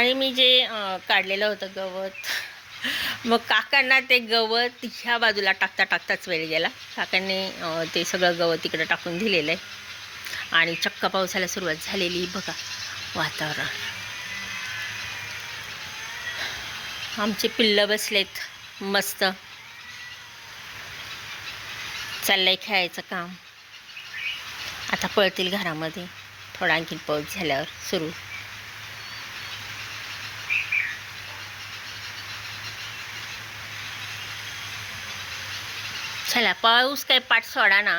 सकाळी मी जे काढलेलं होतं गवत मग काकांना ते गवत ह्या बाजूला टाकता टाकताच वेळ गेला. काकांनी ते सगळं गवत तिकडं टाकून दिलेलं आहे. आणि चक्क पावसाला सुरुवात झालेली बघा वातावरण. आमचे पिल्लं बसलेत मस्त. चाललंय खेळायचं काम. आता पळतील घरामध्ये. थोडा आणखीन पाऊस झाल्यावर सुरू. चला पाऊस काय पाठ सोडा ना.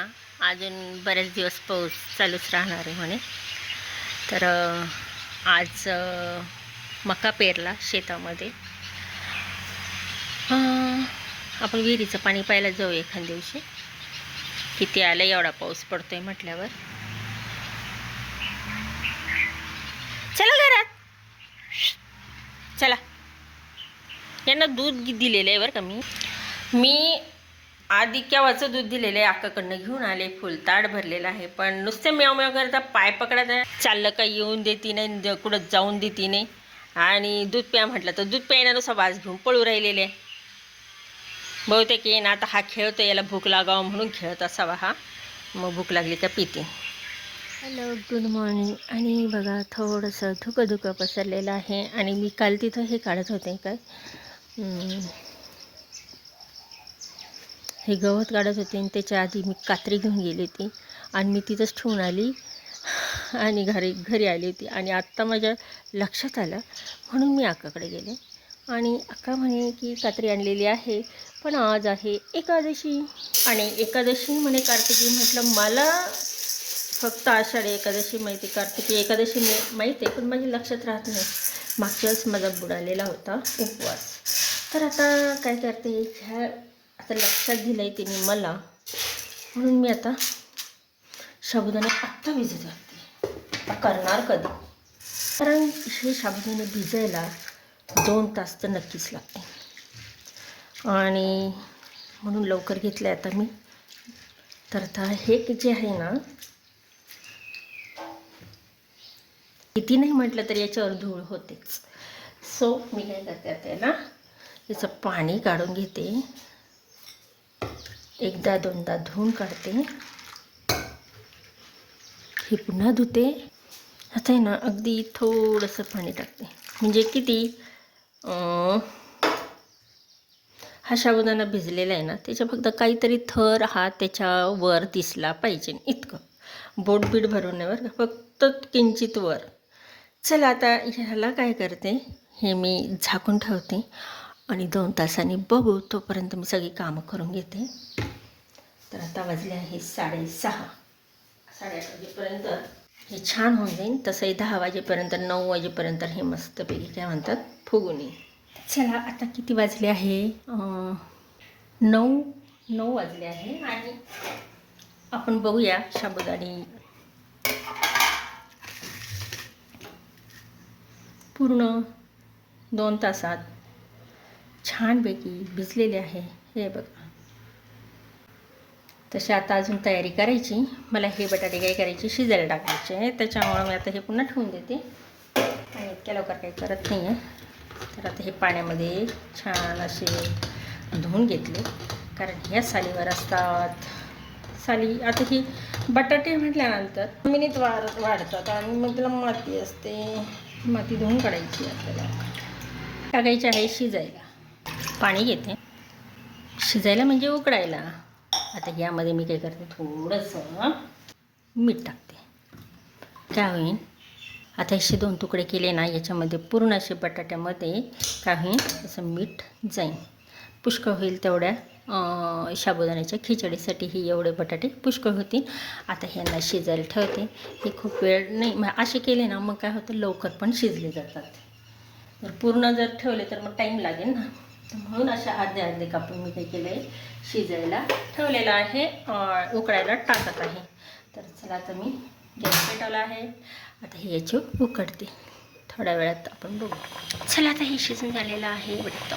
अजून बरेच दिवस पाऊस चालूच राहणार आहे म्हणे. तर आज मका पेरला शेतामध्ये. आपण विहिरीचं पाणी प्यायला जाऊ एखाद दिवशी. किती आलं एवढा पाऊस पडतोय म्हटल्यावर. चला घरात. चला. यांना दूध दिलेलं आहे बरं का मी. मी आधी केव्हाचं दूध दिलेलं आहे? अक्काकडनं घेऊन आले फुल ताट भरलेलं आहे. पण नुसतं म्याव म्याव करता पाय पकडायचा चाललं का येऊन देती नाही कुठं जाऊन देती नाही. आणि दूध प्या म्हटलं तर दूध प्यायला नुसता वाज घेऊन पळू राहिलेले आहे. बहुतेक येईन आता हा खेळतो याला भूक लागावं म्हणून खेळत असावा हा. मग भूक लागली का पिते. हॅलो गुड मॉर्निंग आणि बघा थोडंसं धुकं धुकं पसरलेलं आहे. आणि मी काल तिथं हे काढत होते काय? हे गवत काढत होते आणि त्याच्या आधी मी कात्री घेऊन गेली होती. आणि मी तिथंच ठेवून आली आणि घरी घरी आली होती. आणि आत्ता माझ्या लक्षात आलं म्हणून मी अक्काकडे गेले. आणि अक्का म्हणे की कात्री आणलेली आहे पण आज आहे एकादशी. आणि एकादशी म्हणे कार्तिकी म्हटलं मला फक्त आषाढी एकादशी माहिती कार्तिकी एकादशी मी माहिती आहे पण माझ्या लक्षात राहत नाही. मागच्या वेळेस माझा बुडालेला होता उपवास. तर आता काय करते ह्या तर लक्षात दिलं आहे तिने मला. म्हणून मी आता साबुदाणे आत्ता भिजत घालते. करणार कधी? कारण हे साबुदाणे भिजायला दोन तास तर नक्कीच लागते आणि म्हणून लवकर घेतलं आहे आता मी. तर आता हे जे आहे ना किती नाही म्हटलं तर याच्यावर धूळ होतेच. सो मी काय करते आता याला याचं पाणी काढून घेते. एकदा दोनदा धुवून काढते. हे पुन्हा धुते. आता आहे ना अगदी थोडंसं पाणी टाकते. म्हणजे किती हा शाबुदाना भिजलेला आहे ना त्याच्या फक्त काहीतरी थर हा त्याच्यावर दिसला पाहिजे इतकं. बोटबीट भरून नाही बरं का फक्त किंचित वर. चला आता ह्याला काय करते हे मी झाकून ठेवते. आणि दोन तासांनी बघू तोपर्यंत मी सगळी कामं करून घेते. तर आता वाजले आहे साडेसहा. साडेआठ वाजेपर्यंत हे छान होऊन जाईल तसंही दहा वाजेपर्यंत नऊ वाजेपर्यंत हे मस्तपैकी काय म्हणतात फुगून येईल. चला आता किती वाजले आहे? नऊ नऊ वाजले आहे आणि आपण बघूया शाबुदाणी पूर्ण दोन तासात छानपैकी भिजलेले आहे. हे बघा. तशी आता अजून तयारी करायची. मला हे बटाटे काय करायचे? शिजायला टाकायचे आहे त्याच्यामुळं मी आता हे पुन्हा ठेवून देते. आणि इतक्या लवकर काही करत नाही आहे तर आता हे पाण्यामध्ये छान असे धुवून घेतले. कारण ह्या सालीवर असतात. साली आता ही बटाटे म्हटल्यानंतर जमिनीत वाढ वाढतात आणि मग त्याला माती असते. माती धुवून काढायची आपल्याला. टाकायची आहे शिजायला. पाणी घेते. शिजायला म्हणजे उकडायला. आता यामध्ये मी काय करते थोडंसं मीठ टाकते. काय होईल आता असे दोन तुकडे केले ना याच्यामध्ये पूर्ण असे बटाट्यामध्ये काय होईल असं मीठ जाईल पुष्कळ होईल तेवढ्या साबुदाण्याच्या खिचडीसाठी ही एवढे बटाटे पुष्कळ होतील. आता ह्यांना शिजायला ठेवते. हे खूप वेळ नाही मग असे केले ना मग काय होतं? लवकर पण शिजले जातात. तर पूर्ण जर ठेवले तर मग टाईम लागेल ना. म्हणून अशा अर्धे अर्धे कापून मी काय केलं आहे शिजायला ठेवलेलं आहे. उकळायला टाकत आहे. तर चला आता मी गॅस पेटवला आहे. आता हे याची उकडते. थोड्या वेळात आपण बघू. चला आता हे शिजून झालेलं आहे. वाटतं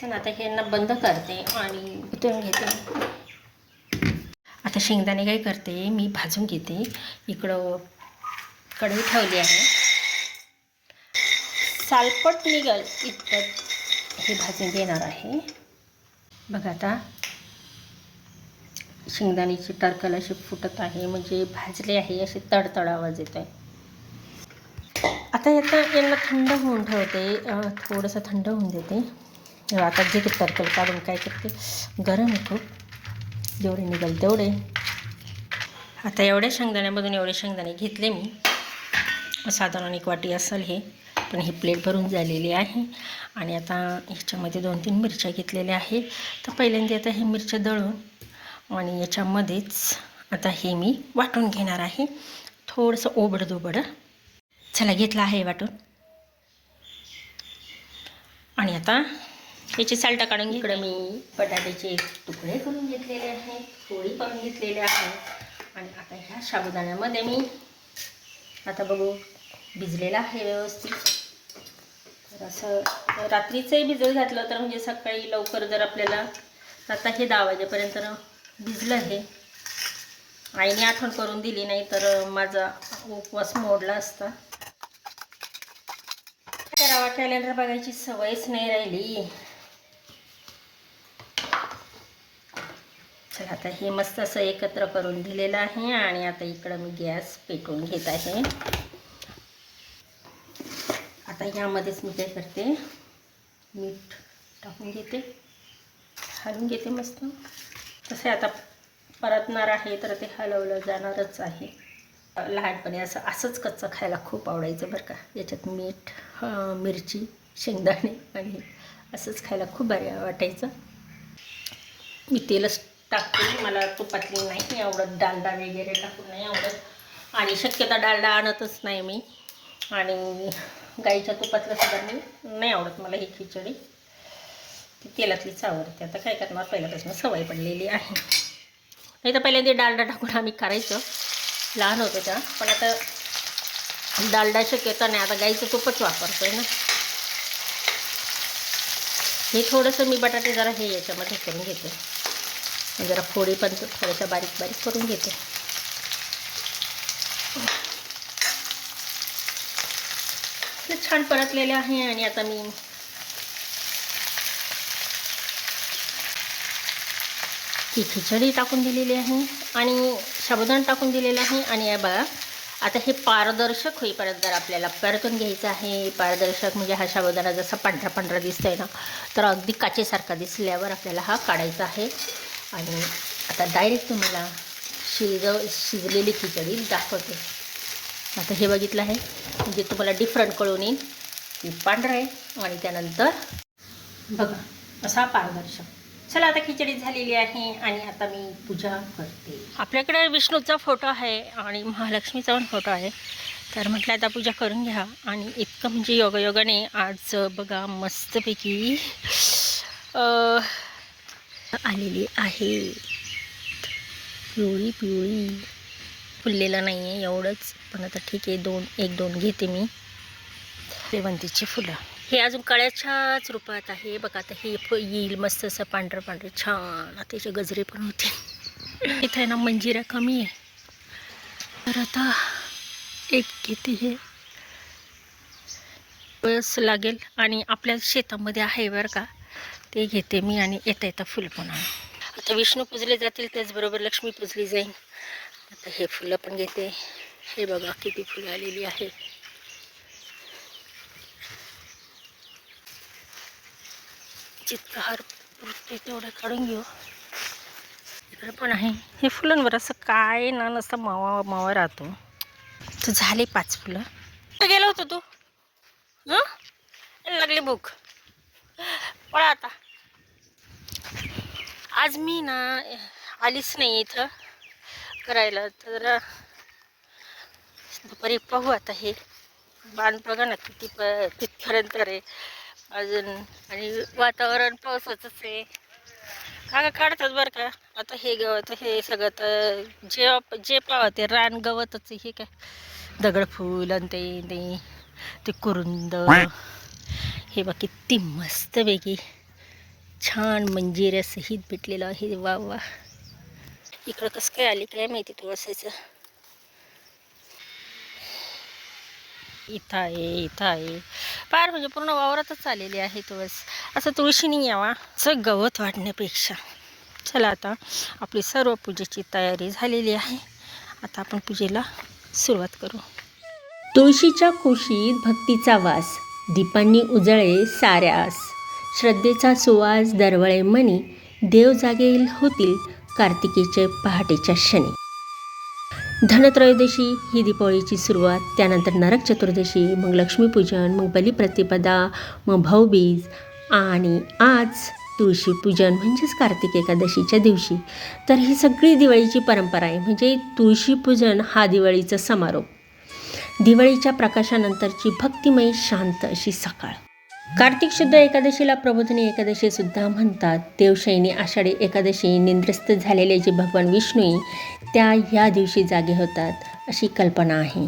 चला आता हे यांना बंद करते आणि उतरून घेते. आता शेंगदाणे काय करते मी भाजून घेते. इकडं कढई ठेवली आहे. सालपट निघल इतपत हे भाजून घेणार आहे. बघा आता शेंगदाण्याची टरकल अशी फुटत आहे म्हणजे भाजले आहे असे तडतड आवाज येत आहे आता याचा यांना थंड होऊन ठेवते थोडंसं थंड होऊन देते. आता जे की तरकल काढून काय करते गरम आहे खूप जेवढे निघाल तेवढे. आता एवढ्या शेंगदाण्यामधून एवढे शेंगदाणे घेतले मी. साधारण एक वाटी असेल हे. पण ही प्लेट भरून झालेली आहे. आणि आता ह्याच्यामध्ये दोन तीन मिरच्या घेतलेल्या आहेत. तर पहिल्यांदा आता हे मिरच्या दळून आणि याच्यामध्येच आता हे मी वाटून घेणार आहे. थोडंसं ओबडधोबड. चला घेतलं आहे वाटून. आणि आता याची सालटा काढून इकडं मी बटाट्याचे तुकडे करून घेतलेले आहेत. पोळी करून घेतलेले आहे. आणि आता ह्या साबुदाण्यामध्ये मी आता बघू भिजलेला आहे व्यवस्थित. तर असं रात्रीचंही भिजत घातलं तर म्हणजे सकाळी लवकर जर आपल्याला आता हे दहा वाजेपर्यंत भिजलं हे आईने आठवण करून दिली नाही तर माझा उपवास मोडला असता. करावा कॅलेंडर बघायची सवयच नाही राहिली. चला आता हे मस्त असं एकत्र करून दिलेलं आहे आणि आता इकडं मी गॅस पेटवून घेत आहे. आता यामध्येच मी काय करते मीठ टाकून घेते हलवून घेते मस्त. तसे आता परतणार आहे तर ते हलवलं जाणारच आहे. लहानपणी असं असंच कच्चं खायला खूप आवडायचं बरं का. याच्यात मीठ मिरची शेंगदाणे आणि असंच खायला खूप भारी वाटायचं. मी तेलच टाकते मला तुपातली नाही आवडत डालडा वगैरे टाकून नाही आवडत. आणि शक्यता डालडा आणतच नाही मी. आणि गाईच्या तुपातलं सुद्धा मी नाही आवडत मला ही खिचडी. ती तेलातलीच आवडते. आता काय करणार? पहिल्यापासून सवय पडलेली आहे. नाही तर पहिल्यांदा डालडा टाकून आम्ही करायचं. लहान होतो त्या पण आता डालडा शक्यता नाही. आता गाईचं तुपच वापरतोय ना. हे थोडंसं मी बटाटे जरा हे याच्यामध्ये करून घेते. जरा फोडी पण थोड्याशा बारीक बारीक करून घेते. हे छान परतलेले आहे आणि आता मी ही खिचडी टाकून दिलेली आहे आणि साबुदाणा टाकून दिलेलं आहे आणि या बघा आता हे पारदर्शक होईपर्यंत जर आपल्याला परतून घ्यायचं आहे पारदर्शक म्हणजे हा साबुदाणा जसा पांढरा पांढरा दिसतोय ना तर अगदी काचेसारखा दिसल्यावर आपल्याला हा काढायचा आहे. आणि आता डायरेक्ट तुम्हाला शिजव शिजलेली खिचडी दाखवते. आता हे बघितलं आहे. म्हणजे तुम्हाला डिफरंट कळून येईल. की पांढरं आहे आणि त्यानंतर बघा असा पारदर्शक. चला आता खिचडी झालेली आहे आणि आता मी पूजा करते. आपल्याकडे विष्णूचा फोटो आहे आणि महालक्ष्मीचा पण फोटो आहे. तर म्हटलं आता पूजा करून घ्या. आणि इतकं म्हणजे योगायोगाने आज बघा मस्तपैकी आलेली आहे. पिवळी पिवळी. फुललेला नाही आहे एवढंच. पण आता ठीक आहे दोन एक दोन घेते मी. शेवंतीची फुलं. हे अजून कळ्याच्याच रूपात आहे. बघा आता हे येईल मस्त असं पांढरं पांढरं. छान. त्याचे गजरे पण होते. इथं आहे ना मंजिरा कमी आहे. तर आता एक घेते हे. बस लागेल. आणि आपल्या शेतामध्ये आहे बरं का. ते घेते मी आणि येता येता फुलं पण आता विष्णू पूजले जातील त्याचबरोबर लक्ष्मी पूजली जाईल. आता हे फुलं पण घेते. हे बघा किती फुलं आलेली आहे चित्रहार हार पुरते तेवढं काढून घेऊ. इकडे पण आहे. हे फुलांवर असं काय ना नसतं मावा मावा राहतो. तर झाले पाच फुलं. कुठं गेलो होतो तू? हं? लागली भूक. पळा आता. आज मी ना आलीच नाही इथं. करायला. तर दुपारी पाहू आता हे. बांध बघा ना किती प तिथपर्यंत रे. अजून आणि वातावरण पावसाचंच आहे. का काढतात बरं का? आता हे गवत हे सगळं तर जे जे पाव ते रान गवतच आहे, हे काय? दगडफूल आणि ते ते ते कुरुंद. हे बा किती मस्तपैकी छान मंजिऱ्यासहित भेटलेलं आहे. वा वा. इकडं कसं काय आली काय माहिती तुळसाचं इथं आहे इथं आहे. फार म्हणजे पूर्ण वावरातच आलेली आहे तुळस असं तुळशीने यावा असं गवत वाढण्यापेक्षा. चला आता आपली सर्व पूजेची तयारी झालेली आहे. आता आपण पूजेला सुरुवात करू. तुळशीच्या कुशीत भक्तीचा वास दीपांनी उजळे साऱ्यास. श्रद्धेचा सुवास दरवळे मनी देव जागेल होतील कार्तिकेचे पहाटेच्या क्षणी. धनत्रयोदशी ही दीपावळीची सुरुवात त्यानंतर नरक चतुर्दशी मग लक्ष्मीपूजन मग बलिप्रतिपदा मग भाऊबीज आणि आज तुळशीपूजन म्हणजेच कार्तिक एकादशीच्या दिवशी. तर ही सगळी दिवाळीची परंपरा आहे म्हणजे तुळशीपूजन हा दिवाळीचा समारोप. दिवाळीच्या प्रकाशानंतरची भक्तिमय शांत अशी सकाळ. कार्तिक शुद्ध एकादशीला प्रबोधनी एकादशी सुद्धा म्हणतात. देवशयनी आषाढी एकादशी निंद्रस्त झालेले जे भगवान विष्णू त्या ह्या दिवशी जागे होतात अशी कल्पना आहे.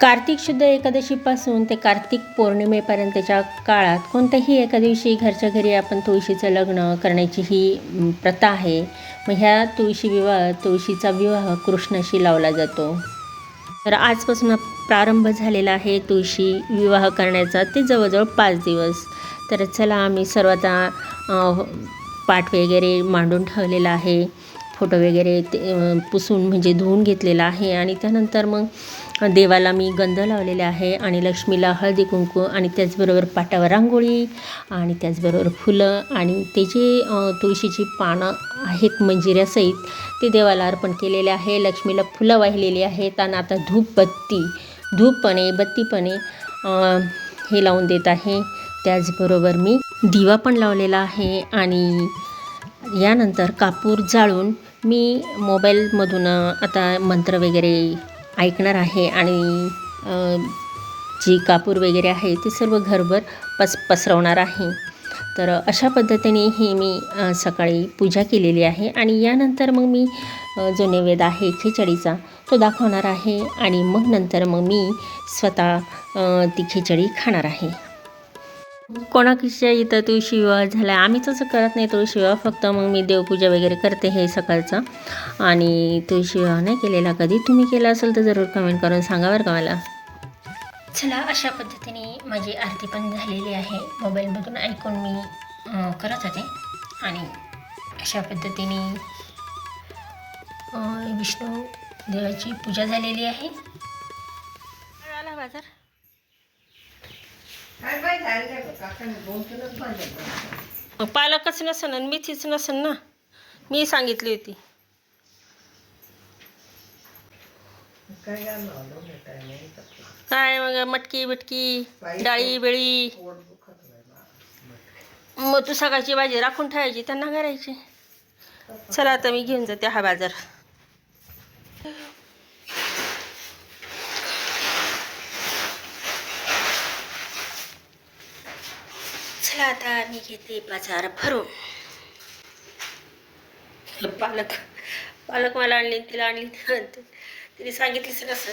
कार्तिक शुद्ध एकादशीपासून ते कार्तिक पौर्णिमेपर्यंतच्या काळात कोणत्याही एका दिवशी घरच्या घरी आपण तुळशीचं लग्न करण्याची ही प्रथा आहे. मग ह्या तुळशी विवाह तुळशीचा विवाह कृष्णाशी लावला जातो. तर आजपासून प्रारंभ झालेला आहे तुळशी विवाह करण्याचा. ते जवळजवळ पाच दिवस. तर चला आम्ही सर्व आता हो, वगैरे मांडून ठेवलेला आहे. फोटो वगैरे ते पुसून म्हणजे धुवून घेतलेला आहे. आणि त्यानंतर मग देवाला मी गंध लावलेले आहे आणि लक्ष्मीला हळदी कुंकू आणि त्याचबरोबर पाटावर रांगोळी आणि त्याचबरोबर फुलं आणि ते जे तुळशीची पानं आहेत मंजिऱ्यासहित ते देवाला अर्पण केलेले आहे. लक्ष्मीला फुलं वाहिलेली आहेत आणि आता धूप बत्ती धूपपणे बत्तीपणे हे लावून देत आहे. त्याचबरोबर मी दिवा पण लावलेला आहे आणि यानंतर कापूर जाळून मी मोबाईलमधून आता मंत्र वगैरे ऐकणार आहे आणि जी कापूर वगैरे आहे ते सर्व घरभर पस पसरवणार आहे. तर अशा पद्धतीने ही मी सकाळी पूजा केलेली आहे आणि यानंतर मग मी जो नैवेद्य आहे खिचडीचा तो दाखवणार आहे आणि मग नंतर मग मी स्वतः ती खिचडी खाणार आहे. कोणाच्या इथं तुळशी विवाह झाला आम्ही तसं करत नाही तुळशी विवाह फक्त मग मी देवपूजा वगैरे करते हे सकाळचं. आणि तुळशी विवाह नाही केलेला कधी. तुम्ही केला असेल तर जरूर कमेंट करून सांगा बरं का मला. चला अशा पद्धतीने माझी आरती पण झालेली आहे. मोबाईलमधून ऐकून मी करत होते. आणि अशा पद्धतीने विष्णू देवाची पूजा झालेली आहे. मग पालकच नसन आणि मेथीच नसन ना. मी सांगितली होती. काय मग मटकी बिटकी डाळी बिळी. मग तू सकाळची भाजी राखून ठेवायची त्यांना करायची. चला आता मी घेऊन जाते हा बाजार. चला आता मी घेते बाजार भरून. पालक पालक मला आणली तिला आणली तिने सांगितलीच नसं